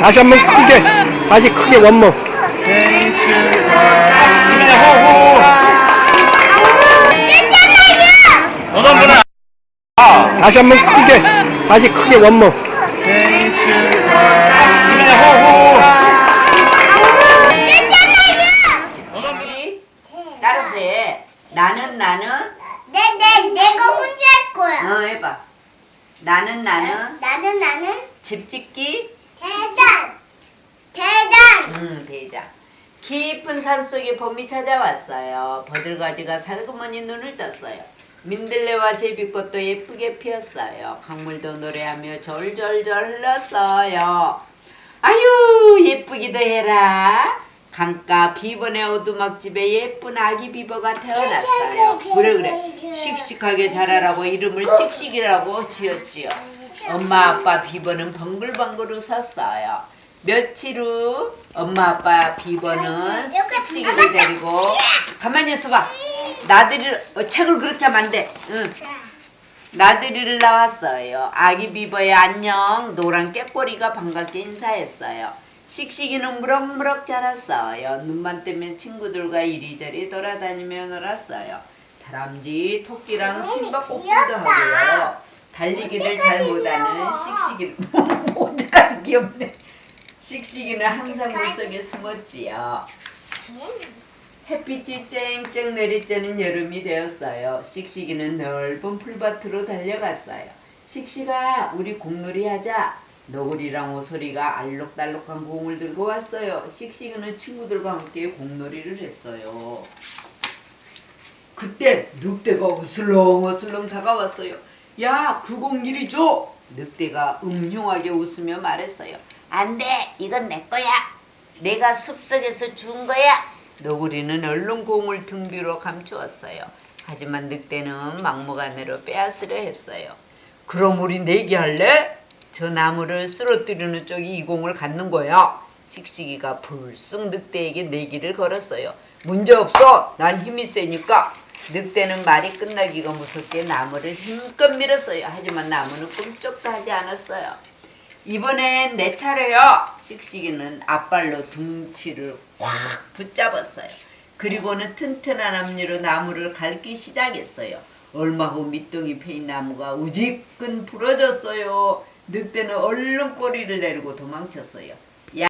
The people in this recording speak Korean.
다시 한 번 크게, 다시 크게 원모. 번에. 다시 한 번 크게, 다시 크게 원모. 따라서 해. 나는 나는 내, 내, 내가 혼자 할 거야. 어 해봐. 나는 나는 나는 나는 집 짓기 대단. 대단. 음 대장. 깊은 산속에 봄이 찾아왔어요. 버들가지가 살그머니 눈을 떴어요. 민들레와 제비꽃도 예쁘게 피었어요. 강물도 노래하며 절절절 흘렀어요. 아유 예쁘기도 해라. 강가 비번의 오두막집에 예쁜 아기 비버가 태어났어요. 그래 그래 씩씩하게 자라라고 이름을 씩씩이라고 지었지요. 엄마 아빠 비버는 벙글벙글 웃었어요. 며칠 후 엄마 아빠 비버는 씩씩이를 데리고 가만히 있어봐. 나들이 어, 책을 그렇게 하면 안 돼. 응. 나들이를 나왔어요. 아기 비버의 안녕 노란 깨꼬리가 반갑게 인사했어요. 씩씩이는 무럭무럭 자랐어요. 눈만 뜨면 친구들과 이리저리 돌아다니며 놀았어요. 다람쥐, 토끼랑 신바꼭질도 하고요. 달리기를 잘 못하는 씩씩이는 언제까지 귀엽네. 씩씩이는 항상 물속에 숨었지요. 햇빛이 쨍쨍 내리쬐는 여름이 되었어요. 씩씩이는 넓은 풀밭으로 달려갔어요. 씩씩아, 우리 공놀이 하자. 너구리랑 오소리가 알록달록한 공을 들고 왔어요. 씩씩이는 친구들과 함께 공놀이를 했어요. 그때 늑대가 어슬렁어슬렁 다가왔어요. 야, 그공 이리 줘! 늑대가 음흉하게 웃으며 말했어요. 안 돼, 이건 내 거야. 내가 숲속에서 준 거야. 너구리는 얼른 공을 등 뒤로 감추었어요. 하지만 늑대는 막무가내로 빼앗으려 했어요. 그럼 우리 내기 할래? 저 나무를 쓰러뜨리는 쪽이 이 공을 갖는 거야. 씩씩이가 불쑥 늑대에게 내기를 걸었어요. 문제 없어. 난 힘이 세니까. 늑대는 말이 끝나기가 무섭게 나무를 힘껏 밀었어요. 하지만 나무는 꿈쩍도 하지 않았어요. 이번엔 내 차례야. 씩씩이는 앞발로 둥치를 확 붙잡았어요. 그리고는 튼튼한 앞니로 나무를 갈기 시작했어요. 얼마 후 밑둥이 패인 나무가 우지끈 부러졌어요. 늑대는 얼른 꼬리를 내리고 도망쳤어요.